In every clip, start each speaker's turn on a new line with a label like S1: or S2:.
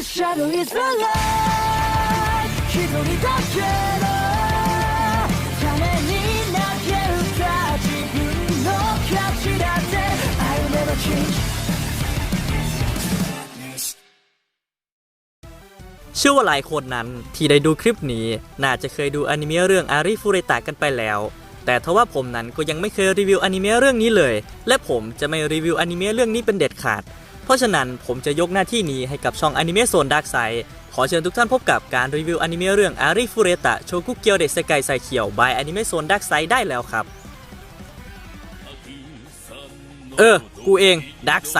S1: The shadow is the light 一人だけのために投げ打った自分の価値だって I'll never change
S2: เชื่อว่าหลายคนนั้นที่ได้ดูคลิปนี้ น่าจะเคยดูอนิเมะเรื่องอาริฟูเรตะกันไปแล้ว แต่ทว่าผมนั้นก็ยังไม่เคยรีวิวอนิเมะเรื่องนี้เลย และผมจะไม่รีวิวอนิเมะเรื่องนี้เป็นเด็ดขาด เพราะฉะนั้นผมจะยกหน้าที่นี้ให้กับช่องอนิเมะโซนดาร์กไซขอเชิญทุกท่านพบกับการรีวิวอนิเมะเรื่องอาริฟูเรตะโชกุเกียวเดสไกไซเขียว by อนิเมะโซนดาร์กไซได้แล้วครับ เออ กูเองดาร์กไซ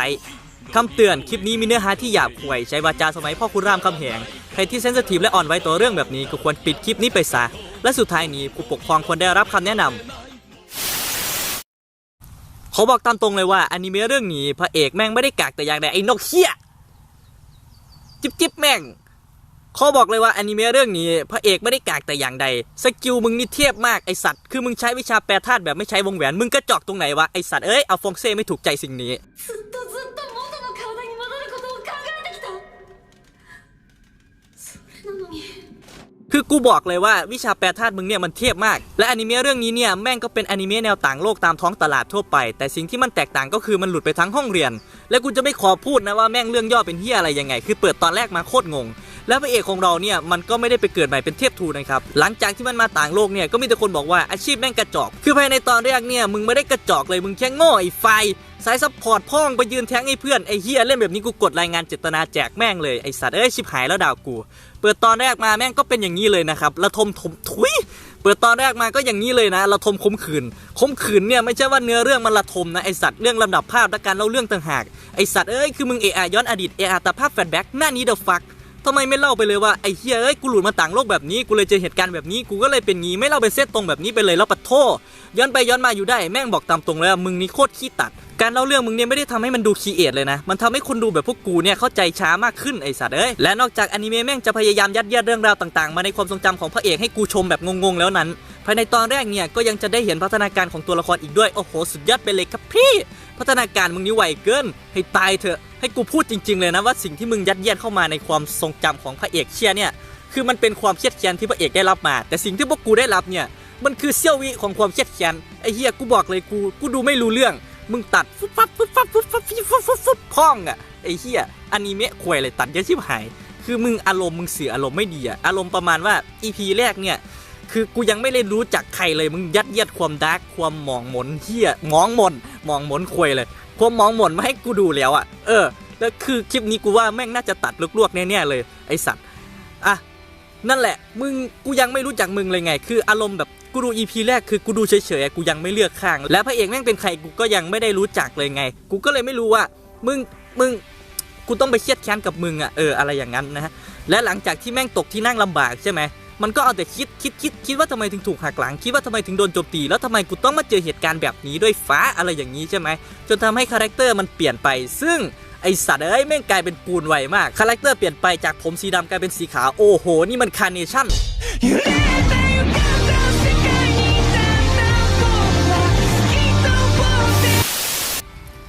S2: คำเตือนคลิปนี้มีเนื้อหาที่หยาบคายใช้วาจาสมัยพ่อคุณรามคำแหงใครที่เซนซิทีฟและอ่อนไหวต่อเรื่องแบบนี้ก็ควรปิดคลิปนี้ไปซะและสุดท้ายนี้ผู้ปกครองควรได้รับคำแนะนำ เขาบอกตามตรงเลยว่าอนิเมะเรื่องนี้พระเอกแม่งไม่ได้กากแต่อย่างใดไอ้นกเขี้ยจิบจิบแม่งเขาบอกเลยว่าอนิเมะเรื่องนี้ พระเอกไม่ได้กากแต่อย่างใดสกิลมึงนี่เทียบมากไอสัตว์คือมึงใช้วิชาแปรธาตุแบบไม่ใช้วงแหวนมึงกระจอกตรงไหนวะไอสัตว์เอ้ยเอาฟงเซ่ไม่ถูกใจสิ่งนี้ คือกูบอกเลยว่าวิชาแปรธาตุมึงเนี่ยมันเทียบมาก และอนิเมะเรื่องนี้เนี่ยแม่งก็เป็นอนิเมะแนวต่างโลกตามท้องตลาดทั่วไป แต่สิ่งที่มันแตกต่างก็คือมันหลุดไปทั้งห้องเรียน และกูจะไม่ขอพูดนะว่าแม่งเรื่องย่อเป็นเฮียอะไรยังไง คือเปิดตอนแรกมาโคตรงง แล้วพระเอกของเราเนี่ยมันก็ไม่ได้ไปเกิดใหม่เป็นเทพทูนะครับหลังจากที่มันมาต่างโลกเนี่ยก็มีแต่คนบอกว่าอาชีพแม่งกระจอก คือภายในตอนแรกเนี่ยมึงไม่ได้กระจอกเลยมึงแค่โง่ไอ้ไฟสายซัพพอร์ตพ่องไปยืนแทงให้เพื่อนไอ้เฮียเล่นแบบนี้กูกดรายงานเจตนาแจกแม่งเลยไอ้สัตว์เอ้ยชิบหายแล้วดาวกู เปิดตอนแรกมาแม่งก็เป็นอย่างนี้เลยนะครับระทมถมทุยเปิดตอนแรกมาก็อย่างนี้เลยนะระทมคมขืนคมขืนเนี่ยไม่ใช่ว่าเนื้อเรื่องมันระทมนะไอสัตว์เรื่องลำดับภาพและการเล่าเรื่องต่างหากไอสัตว์เอ้ยคือมึงเอะอย้อนอดีตเอะอแต่ภาพแฟลชแบ็กหน้านี้เดอะฟัก ทำไมไม่เล่าไปเลยว่าไอ้เฮียเอ้ยกูหลุดมาต่างโลกแบบนี้กูเลยเจอเหตุการณ์แบบนี้กูก็เลยเป็นงี้ไม่เล่าไปเซตตรงแบบนี้ไปเลยแล้วปะโทย้อนไปย้อนมาอยู่ได้แม่งบอกตามตรงเลยว่ามึงนี่โคตรขี้ตัด การเล่าเรื่องมึงเนี่ยไม่ได้ทำให้มันดูคีเอทเลยนะ มันทำให้คนดูแบบพวกกูเนี่ยเข้าใจช้ามากขึ้นไอสัตว์เอ้ยและนอกจากอนิเมะแม่งจะพยายามยัดเยียดเรื่องราวต่างๆ มาในความทรงจำของพระเอกให้กูชมแบบงงๆแล้วนั้น ภายในตอนแรกเนี่ยก็ยังจะได้เห็นพัฒนาการของตัวละครอีกด้วยโอ้โหสุดยอดไปเลยครับพี่ พัฒนาการมึงนี่ไวเกิน ให้ตายเถอะ ให้กูพูดจริง ๆ เลยนะว่าสิ่งที่มึงยัดเยียดเข้ามาในความทรงจำของพระเอกเชียเนี่ยคือมันเป็นความเครียดแค้นที่พระเอกได้รับมา แต่สิ่งที่พวกกูได้รับเนี่ยมันคือเสี้ยววิของความเครียดแค้นไอ้เฮียกูบอกเลยกูกูดูไม่รู้เรื่อง มึงตัดฟุบฟับฟุบฟับฟุบฟับฟุบฟับฟุบฟับพ่องอะไอ้เฮียอนิเมะควยเลยตัดเยอะชิบหาย คือมึงอารมณ์มึงเสียอารมณ์ไม่ดีอะอารมณ์ประมาณว่าอีพีแรกเนี่ย คือกูยังไม่ได้รู้จักใครเลยมึงยัดเยียดความดาร์กความหมองหมนเฮียหมองหมนหมองหมนควยเลย ความหมองหมนมาให้กูดูแล้วอะ เออแล้วคือคลิปนี้กูว่าแม่งน่าจะตัดลวกๆแน่ๆเลยไอสัตว์อะนั่นแหละ มึงกูยังไม่รู้จักมึงเลยไง คืออารมณ์แบบกูดูอีพีแรกคือกูดูเฉยๆกูยังไม่เลือกข้าง และพระเอกแม่งเป็นใครกูก็ยังไม่ได้รู้จักเลยไง กูก็เลยไม่รู้ว่า มึงมึงกูต้องไปเครียดแค้นกับมึงอะเอออะไรอย่างนั้นนะฮะและหลังจากที่แม่งตกที่นั่งลำบากใช่ไหม มันก็เอาแต่คิดคิดคิดคิดว่าทำไมถึงถูกหักหลัง คิดว่าทำไมถึงโดนโจมตี แล้วทำไมกูต้องมาเจอเหตุการณ์แบบนี้ด้วยฟ้าอะไรอย่างนี้ใช่ไหมจนทำให้คาแรคเตอร์มันเปลี่ยนไป ซึ่งไอสัตว์เอ้ยแม่งกลายเป็นปูนไวมากคาแรคเตอร์เปลี่ยนไปจากผมสีดำกลายเป็นสีขาวโอ้โห นี่มันคาร์เนชั่น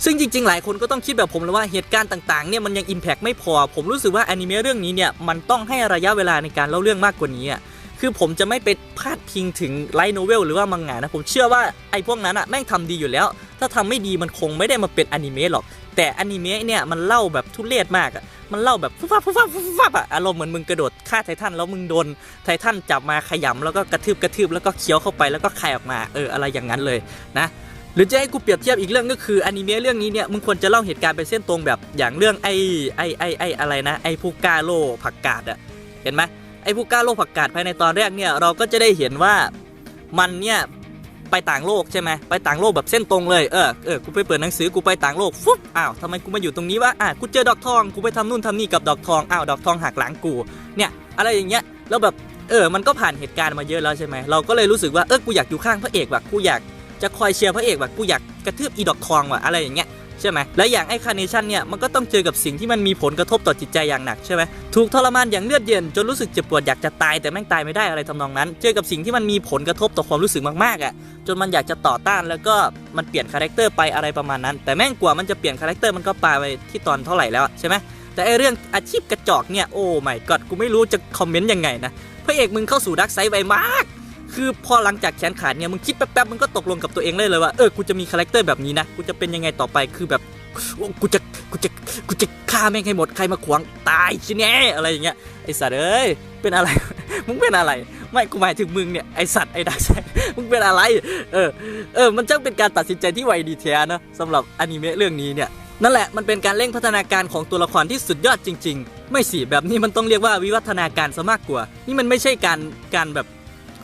S2: ซึ่งจริงๆ หลายคนก็ต้องคิดแบบผมเลยว่าเหตุการณ์ต่างๆ เนี่ยมันยังอิมแพกไม่พอ ผมรู้สึกว่าอนิเมะเรื่องนี้เนี่ยมันต้องให้ระยะเวลาในการเล่าเรื่องมากกว่านี้อะคือผมจะไม่ไปพาดพิงถึงไลท์โนเวลหรือว่ามังงะนะ ผมเชื่อว่าไอ้พวกนั้นอะแม่งทำดีอยู่แล้ว ถ้าทำไม่ดีมันคงไม่ได้มาเป็นอนิเมะหรอก แต่อนิเมะเนี่ยมันเล่าแบบทุเรศมากอะมันเล่าแบบฟุบฟับฟุบฟับฟุบฟับอะอารมณ์เหมือนมึงกระโดดฆ่าไททันแล้วมึงโดนไททันจับมาขยำแล้วก็กระทืบกระทืบแล้วก็เคี้ยวเข้าไปแล้วก็คายออกมาเอออะไรอย่างนั้นเลยนะ หรือจะให้กูเปรียบเทียบอีกเรื่องก็คืออนิเมะเรื่องนี้เนี่ยมึงควรจะเล่าเหตุการณ์เป็นเส้นตรงแบบอย่างเรื่องไอ้ไอ้ไอ้ไอ้อะไรนะไอ้ผู้กาโลผักกาดอะเห็นไหมไอ้ผู้กาโลผักกาดภายในตอนแรกเนี่ยเราก็จะได้เห็นว่ามันเนี่ยไปต่างโลกใช่ไหมไปต่างโลกแบบเส้นตรงเลยเออเออกูไปเปิดหนังสือกูไปต่างโลกฟุ๊บอ้าวทำไมกูมาอยู่ตรงนี้วะอะกูเจอดอกทองกูไปทำนู่นทำนี่กับดอกทองอ้าวดอกทองหักหลังกูเนี่ยอะไรอย่างเงี้ยแล้วแบบเออ มันก็ผ่านเหตุการณ์มาเยอะแล้วใช่ไหมเราก็เลยรู้สึกว่าเออกูอยากอยู่ข้างพระเอกว่ะกูอยาก จะคอยเชียร์พระเอกแบบกูอยากกระทืบอีดอกทองว่ะอะไรอย่างเงี้ยใช่ไหมและอย่างไอ้คาร์เนชันเนี่ยมันก็ต้องเจอกับสิ่งที่มันมีผลกระทบต่อจิตใจอย่างหนักใช่ไหมถูกทรมานอย่างเลือดเย็นจนรู้สึกเจ็บปวดอยากจะตายแต่แม่งตายไม่ได้อะไรทำนองนั้น เจอกับสิ่งที่มันมีผลกระทบต่อความรู้สึกมากๆอะจนมันอยากจะต่อต้านแล้วก็มันเปลี่ยนคาแรคเตอร์ไปอะไรประมาณนั้น แต่แม่งกว่ามันจะเปลี่ยนคาแรคเตอร์มันก็ปาไปที่ตอนเท่าไหร่แล้วใช่ไหมแต่ไอเรื่องอาชีพกระจอกเนี่ยโอ้ไม่กอดกูไม่รู้จะคอมเมนต์ยังไงนะพระเอกมึงเข้าสู่ดักไซด์ไวมาก คือพอหลังจากแขนขาดเนี่ยมึงคิดแป๊บๆมึงก็ตกลงกับตัวเองเลยเลยว่าเออกูจะมีคาแรคเตอร์แบบนี้นะกูจะเป็นยังไงต่อไปคือแบบกูจะกูจะกูจะฆ่าแม่งให้หมดใครมาขวางตายชิแน่อะไรอย่างเงี้ยไอสัตว์เอ้ยเป็นอะไร มึงเป็นอะไร ไม่กูหมายถึงมึงเนี่ยไอสัตว์ไอดักไซด์มึงเป็นอะไร เออเออมันช่างเป็นการตัดสินใจที่ไวดีแท้นะสำหรับอนิเมะเรื่องนี้เนี่ยนั่นแหละมันเป็นการเร่งพัฒนาการของตัวละครที่สุดยอดจริง ๆ ไม่สิแบบนี้มันต้องเรียกว่าวิวัฒนาการซะมากกว่า นี่มันไม่ใช่การการแบบ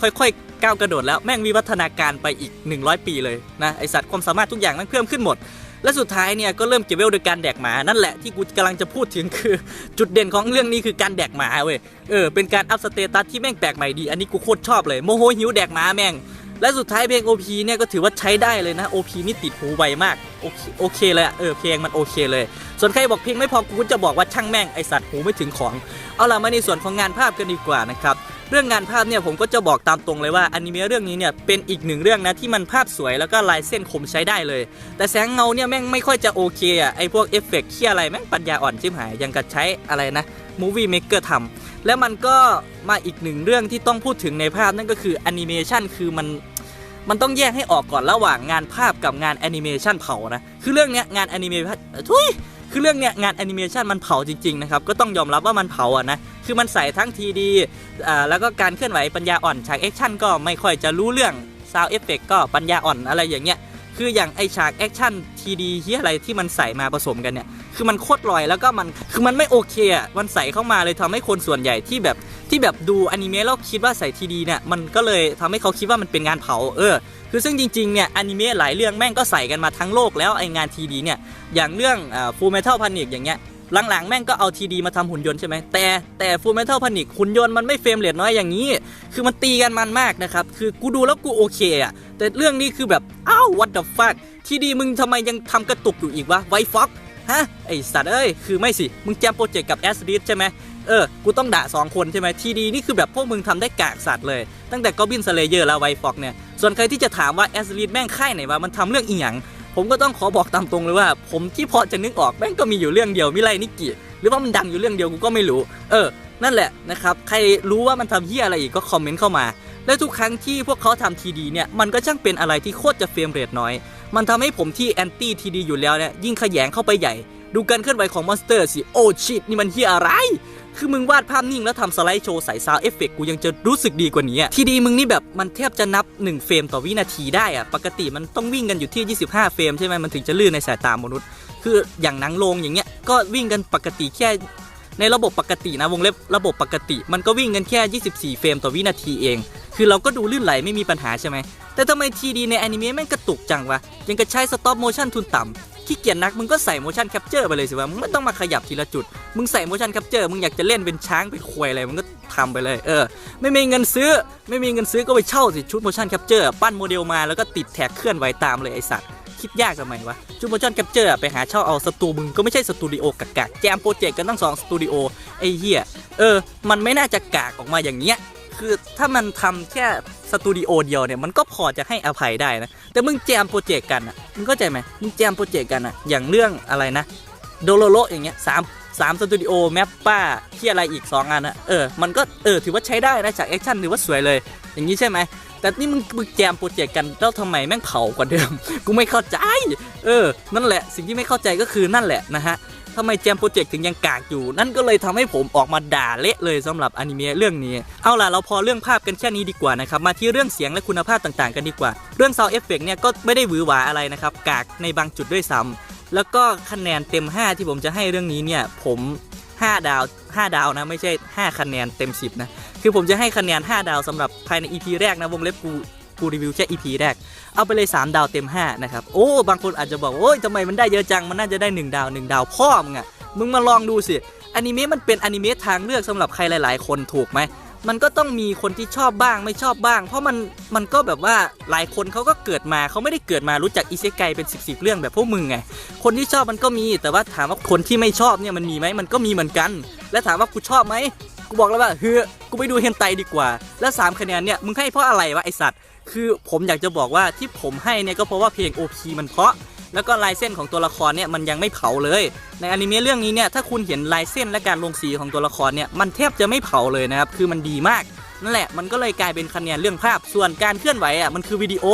S2: ค่อยๆก้าวกระโดดแล้วแม่งวิวัฒนาการไปอีก 100 ปีเลยนะไอสัตว์ความสามารถทุกอย่างม่งเพิ่มขึ้นหมด และสุดท้ายเนี่ยก็เริ่มเก็บเวลโดยการแดกหมานั่นแหละที่กูกำลังจะพูดถึงคือ จุดเด่นของเรื่องนี้คือการแดกหมาเว้ยเออเป็นการอัพสเตตัสที่แม่งแปลกใหม่ดี อันนี้กูโคตรชอบเลยโมโหหิวแดกหมาแม่งและสุดท้ายเพลง OP เนี่ยก็ถือว่าใช้ได้เลยนะ OP นี่ติดหูไวมาก โอเคโอเคเลยเออเพลงมันโอเคเลย ส่วนใครบอกเพลงไม่พอกูจะบอกว่าช่างแม่งไอสัตว์หูไม่ถึงของ เอาล่ะมาในส่วนของงานภาพกันดีกว่านะครับ เรื่องงานภาพเนี่ยผมก็จะบอกตามตรงเลยว่าอนิเมะเรื่องนี้เนี่ยเป็นอีกหนึ่งเรื่องนะที่มันภาพสวยแล้วก็ลายเส้นคมใช้ได้เลย แต่แสงเงาเนี่ยแม่งไม่ค่อยจะโอเคอะไอพวกเอฟเฟกต์ที่อะไรแม่งปัญญาอ่อนชิบหายยังกับใช้อะไรนะ Movie Maker ทำแล้วมันก็มาอีกหนึ่งเรื่องที่ต้องพูดถึงในภาพนั่นก็คือแอนิเมชันคือมันมันต้องแยกให้ออกก่อนระหว่างงานภาพกับงานแอนิเมชันเผานะคือเรื่องเนี้ยงานแอนิเมชันทุยคือเรื่องเนี้ยงานแอนิเมชันมันเผาจริงๆนะครับก็ต้องยอมรับว่ามันเผาอะนะ คือมันใส่ทั้งทีดีแล้วก็การเคลื่อนไหวปัญญาอ่อนฉากแอคชั่นก็ไม่ค่อยจะรู้เรื่องซาวเอฟเฟกก็ปัญญาอ่อนอะไรอย่างเงี้ยคืออย่างไอฉากแอคชั่นทีดีที่อะไรที่มันใส่มาผสมกันเนี่ยคือมันโคตรลอยแล้วก็มันคือมันไม่โอเคอะมันใส่เข้ามาเลยทำให้คนส่วนใหญ่ที่แบบที่แบบดูอนิเมะแล้วคิดว่าใส่ทีดีเนี่ยมันก็เลยทำให้เขาคิดว่ามันเป็นงานเผาเออคือซึ่งจริงๆเนี่ยอนิเมะหลายเรื่องแม่งก็ใส่กันมาทั้งโลกแล้วไองานทีดีเนี่ยอย่างเรื่องฟูเมทัลพานิกอย่างเงี้ย หลังๆ แม่งก็เอาทีดีมาทำหุ่นยนต์ใช่ไหมแต่แต่ฟูลเมทัลพานิกหุ่นยนต์มันไม่เฟรมเรทน้อยอย่างนี้ คือมันตีกันมันมากนะครับ คือกูดูแล้วกูโอเคอะแต่เรื่องนี้คือแบบอ้าว what the fuck ทีดีมึงทำไมยังทำกระตุกอยู่อีกวะไวฟ็อกฮะไอสัตว์เอ้ยคือไม่สิ มึงแจมโปรเจกต์กับแอสดิสใช่ไหมเออ กูต้องด่า2 คนใช่ไหมทีดีนี่คือแบบพวกมึงทำได้กากสัตว์เลย ตั้งแต่ก็บินสเลเยอร์แล้วไวฟ็อกเนี่ยส่วนใครที่จะถามว่าแอสลีดแม่งค่ายไหนวะมันทำเรื่องอีหยัง ผมก็ต้องขอบอกตามตรงเลยว่า ผมที่พอจะนึกออกแม่งก็มีอยู่เรื่องเดียวมิไรนิกิหรือว่ามันดังอยู่เรื่องเดียวกูก็ไม่รู้ เออ นั่นแหละนะครับ ใครรู้ว่ามันทำเฮียอะไรอีกก็คอมเมนต์เข้ามา และทุกครั้งที่พวกเขาทำทีดีเนี่ย มันก็ช่างเป็นอะไรที่โคตรจะเฟรมเรทน้อย มันทำให้ผมที่แอนตี้ทีดีอยู่แล้วเนี่ยยิ่งขยงเข้าไปใหญ่ ดูการเคลื่อนไหวของมอนสเตอร์สิ โอ้ชิตนี่มันเฮียอะไร คือมึงวาดภาพนิ่งแล้วทำสไลด์โชว์ใส่ซาวเอฟเฟกกูยังจะรู้สึกดีกว่านี้อะทีดีมึงนี่แบบมันแทบจะนับ 1 เฟรมต่อวินาทีได้อะปกติมันต้องวิ่งกันอยู่ที่ 25 เฟรมใช่ไหมมันถึงจะลื่นในสายตามนุษย์ คืออย่างนังโรงอย่างเงี้ยก็วิ่งกันปกติแค่ในระบบปกตินะวงเล็บระบบปกติ มันก็วิ่งกันแค่ 24 เฟรมต่อวินาทีเอง คือเราก็ดูลื่นไหลไม่มีปัญหาใช่ไหมแต่ทำไมทีดีในแอนิเมะแม่งกระตุกจังวะยังกระใช้สต็อปโมชั่นทุนต่ำ ขี้เกียจนักมึงก็ใส่ motion capture ไปเลยสิวะมึงไม่ต้องมาขยับทีละจุด มึงใส่ motion capture มึงอยากจะเล่นเป็นช้างเป็นควยอะไรมึงก็ทำไปเลย เออ ไม่มีเงินซื้อ ไม่มีเงินซื้อก็ไปเช่าสิชุด motion capture ปั้นโมเดลมาแล้วก็ติดแท็กเคลื่อนไหวตามเลยไอสัตว์คิดยากทำไมวะชุด motion capture ไปหาเช่าเอาสตูมึงก็ไม่ใช่สตูดิโอกากๆแจมโปรเจกต์กันตั้งสองสตูดิโอไอ้เหี้ยเออ มันไม่น่าจะกากออกมาอย่างเงี้ย คือถ้ามันทำแค่สตูดิโอเดียวเนี่ยมันก็พอจะให้อภัยได้นะ แต่มึงแจมโปรเจกต์กันอะมึงเข้าใจไหมมึงแจมโปรเจกต์กันอะอย่างเรื่องอะไรนะโดโลโลอย่างเงี้ยสามสามสตูดิโอแมปป้าที่อะไรอีก 2 อันนะเออมันก็เออถือว่าใช้ได้นะจากแอคชั่นถือว่าสวยเลย อย่างนี้ใช่ไหมแต่นี่มึงมึงแจมโปรเจกต์กันแล้วทำไมแม่งเผากว่าเดิม กูไม่เข้าใจ เออ นั่นแหละ สิ่งที่ไม่เข้าใจก็คือนั่นแหละนะฮะ ทำไมแจมโปรเจกต์ถึงยังกากอยู่ นั่นก็เลยทำให้ผมออกมาด่าเละเลยสำหรับอนิเมะเรื่องนี้ เอาล่ะเราพอเรื่องภาพกันแค่นี้ดีกว่านะครับมาที่เรื่องเสียงและคุณภาพต่างๆ กันดีกว่า เรื่อง Sound Effect เนี่ยก็ไม่ได้หวือหวาอะไรนะครับกากในบางจุดด้วยซ้ำแล้วก็คะแนนเต็ม 5 ที่ผมจะให้เรื่องนี้เนี่ยผม5 ดาว 5 ดาวนะ ไม่ใช่ 5 คะแนนเต็ม 10 นะ คือผมจะให้คะแนน 5 ดาวสำหรับภายใน EP แรกนะ วงเล็บกู กูรีวิวแค่ EP แรก เอาไปเลย 3 ดาวเต็ม 5 นะครับ โอ้ บางคนอาจจะบอกว่าโอ้ยทำไมมันได้เยอะจัง มันน่าจะได้ 1 ดาว 1 ดาวพ่อมึงอะมึงมาลองดูสิอนิเมะมันเป็นอนิเมะทางเลือกสำหรับใครหลาย ๆ คนถูกไหมมันก็ต้องมีคนที่ชอบบ้างไม่ชอบบ้าง เพราะมันมันก็แบบว่าหลายคนเขาก็เกิดมาเขาไม่ได้เกิดมารู้จักอิเซไกเป็น 10บสเรื่องแบบพวกมึงไงคนที่ชอบมันก็มีแต่ว่าถามว่าคนที่ไม่ชอบเนี่ยมันมีไหมมันก็มีเหมือนกัน และถามว่ากูชอบไหม กูบอกแล้วว่าเฮ้ยกูไปดูเฮนไตดีกว่า แล้วสามคะแนนเนี่ยมึงให้เพราะอะไรวะไอสัตว์ คือผมอยากจะบอกว่าที่ผมให้เนี่ยก็เพราะว่าเพลง OP มันเพราะ แล้วก็ลายเส้นของตัวละครเนี่ยมันยังไม่เผาเลย ในอนิเมะเรื่องนี้เนี่ยถ้าคุณเห็นลายเส้นและการลงสีของตัวละครเนี่ยมันแทบจะไม่เผาเลยนะครับคือมันดีมากนั่นแหละมันก็เลยกลายเป็นคะแนนเรื่องภาพส่วนการเคลื่อนไหวอะมันคือวิดีโอ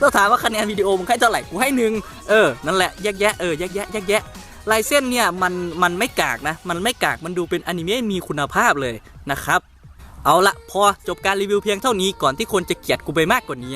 S2: ต้องถามว่าคะแนนวิดีโอมึงให้เท่าไหร่กูให้หนึ่งเออนั่นแหละแยกแยะเออแยกแยะแยกแยะ ลายเส้นเนี่ยมันมันไม่กากนะ มันไม่กากมันดูเป็นอนิเมะมีคุณภาพเลยนะครับ เอาละพอจบการรีวิวเพียงเท่านี้ก่อนที่คนจะเกลียดกูไปมากกว่านี้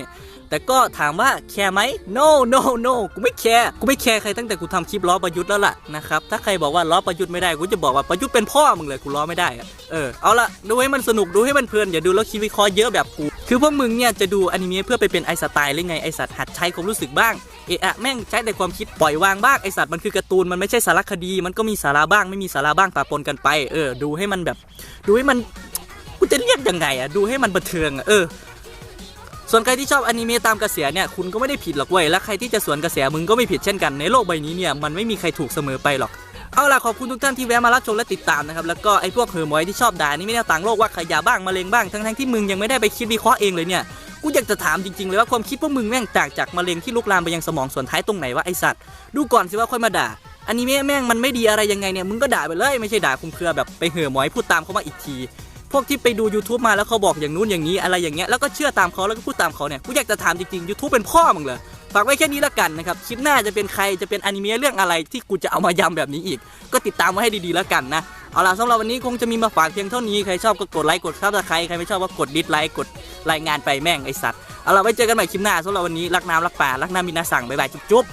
S2: แต่ก็ถามว่าแคร์ไหม no no no กูไม่แคร์กูไม่แคร์ใครตั้งแต่กูทำคลิปล้อประยุทธ์แล้วล่ะนะครับถ้าใครบอกว่าล้อประยุทธ์ไม่ได้กูจะบอกว่าประยุทธ์เป็นพ่อมึงเลยกูล้อไม่ได้อะเออเอาละดูให้มันสนุกดูให้มันเพลินอย่าดูแล้วคิดวิเคราะห์เยอะแบบกูคือพวกมึงเนี่ยจะดูอนิเมะเพื่อไปเป็นไอสไตล์หรือไงไอสัตว์หัดใช้ความรู้สึกบ้าง เอะอะแม่งใช้แต่ความคิดปล่อยวางบ้างไอสัตว์มันคือการ์ตูนมันไม่ใช่สารคดี มันก็มีสาระบ้างไม่มีสาระบ้างปะปนกันไป เออ ดูให้มันแบบ ดูให้มันกูจะเรียกยังไงอะดูให้มันบันเทิงอะเออส่วนใครที่ชอบอนิเมะตามกระแสเนี่ยคุณก็ไม่ได้ผิดหรอกเว้ยและใครที่จะสวนกระแสมึงก็ไม่ผิดเช่นกันในโลกใบนี้เนี่ยมันไม่มีใครถูกเสมอไปหรอกเอาล่ะขอบคุณทุกท่านที่แวะมารับชมและติดตามนะครับแล้วก็ไอ้พวกเหอหมอยที่ชอบด่านี่ไม่แน่ต่างโลกว่าขยะบ้างมะเร็งบ้างทั้งทั้งๆที่มึงยังไม่ได้ไปคิดวิเคราะห์เองเลยเนี่ย กูอยากจะถามจริงๆเลยว่าความคิดพวกมึงแม่งต่าจากมะเร็งที่ลุกลามไปยังสมองส่วนท้ายตรงไหนวะไอสัตว์ดูก่อนสิว่าค่อยมาด่า อันนี้แม่งมันไม่ดีอะไรยังไงเนี่ยมึงก็ด่าไปเลยไม่ใช่ด่าคลุมเครือแบบไปเห่อหมอยพูดตามเขามาอีกทีพวกที่ไปดู YouTube มาแล้วเขาบอกอย่างนู้นอย่างนี้อะไรอย่างเงี้ยแล้วก็เชื่อตามเขาแล้วก็พูดตามเขาเนี่ยกูอยากจะถามจริงๆ YouTube เป็นพ่อมึงเลย ฝากไว้แค่นี้ละกันนะครับ คลิปหน้าจะเป็นใครจะเป็นอนิเมะเรื่องอะไรที่กูจะเอามายำแบบนี้อีก ก็ติดตามไว้ให้ดีๆละกันนะ เอาล่ะสำหรับวันนี้คงจะมีมาฝากเพียงเท่านี้ ใครชอบก็กดไลค์กดซับสไครต์ใครไม่ชอบก็กดดิสไลค์กดรายงานไปแม่งไอสัตว์ เอาล่ะไว้เจอกันใหม่คลิปหน้าสำหรับวันนี้รักน้ำรักป่ารักน้ำมินาสั่งบ๊ายบายจุ๊บ